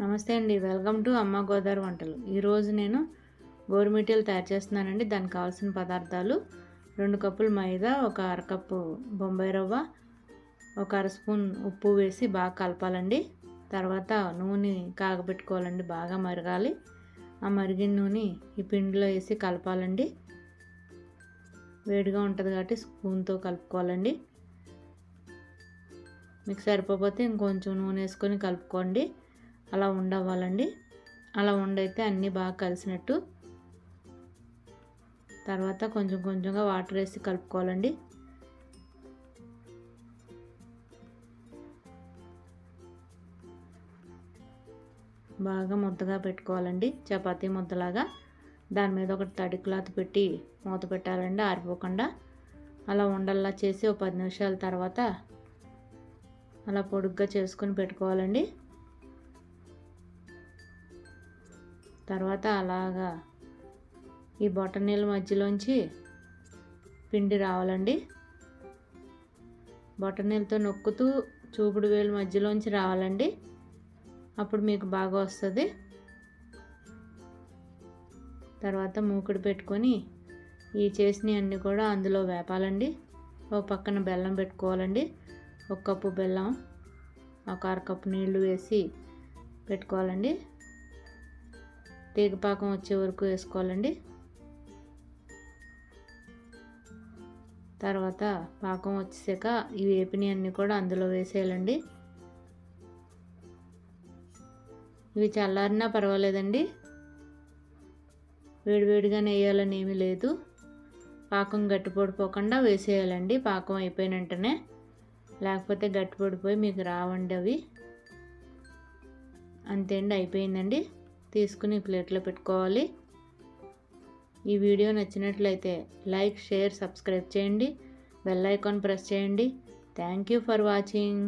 నమస్తే అండి. Welcome to అమ్మ గోదావరి వంటలు. ఈరోజు నేను గోరుమిటీలు తయారు చేస్తున్నానండి. దానికి కావాల్సిన పదార్థాలు రెండు కప్పులు మైదా ఒక అరకప్పు బొంబాయి రవ్వ ఒక అర స్పూన్ ఉప్పు వేసి బాగా కలపాలండి. తర్వాత నూనె కాగబెట్టుకోవాలండి. బాగా మరగాలి. ఆ మరిగిన నూనె ఈ పిండిలో వేసి కలపాలండి. వేడిగా ఉంటుంది కాబట్టి స్పూన్తో కలుపుకోవాలండి. మీకు సరిపోతే ఇంకొంచెం నూనె వేసుకొని కలుపుకోండి. అలా ఉండవ్వాలండి. అలా ఉండైతే అన్నీ బాగా కలిసినట్టు తర్వాత కొంచెం కొంచెంగా వాటర్ వేసి కలుపుకోవాలండి. బాగా ముద్దగా పెట్టుకోవాలండి చపాతీ ముద్దలాగా. దాని మీద ఒక తడి క్లాత్ పెట్టి మూత పెట్టాలండి ఆరిపోకుండా. అలా ఉండల్లా చేసి ఒక పది నిమిషాల తర్వాత అలా పొడుగ్గా చేసుకొని పెట్టుకోవాలండి. తర్వాత అలాగా ఈ బొటనీల మధ్యలోంచి పిండి రావాలండి. బొటనీలతో నొక్కుతూ చూపుడు వేలు మధ్యలోంచి రావాలండి. అప్పుడు మీకు బాగా వస్తుంది. తర్వాత మూకుడు పెట్టుకొని ఈ చేసినవి అన్నీ కూడా అందులో వేపాలండి. ఓ పక్కన బెల్లం పెట్టుకోవాలండి. ఒక కప్పు బెల్లం ఒక అరకప్పు నీళ్ళు వేసి పెట్టుకోవాలండి. తీగపాకం వచ్చే వరకు వేసుకోవాలండి. తర్వాత పాకం వచ్చేసాక ఈ వేపిని అన్నీ కూడా అందులో వేసేయాలండి. ఇవి చల్లారినా పర్వాలేదండి. వేడివేడిగానే వేయాలని ఏమీ లేదు. పాకం గట్టిపడిపోకుండా వేసేయాలండి. పాకం అయిపోయిన వెంటనే. లేకపోతే గట్టిపడిపోయి మీకు రావండి అవి. అంతే అండి అయిపోయిందండి. తీసుకుని ప్లేట్లో పెట్టుకోవాలి. ఈ వీడియో నచ్చినట్లయితే లైక్ షేర్ సబ్స్క్రైబ్ చేయండి. బెల్ ఐకాన్ ప్రెస్ చేయండి. Thank you for watching.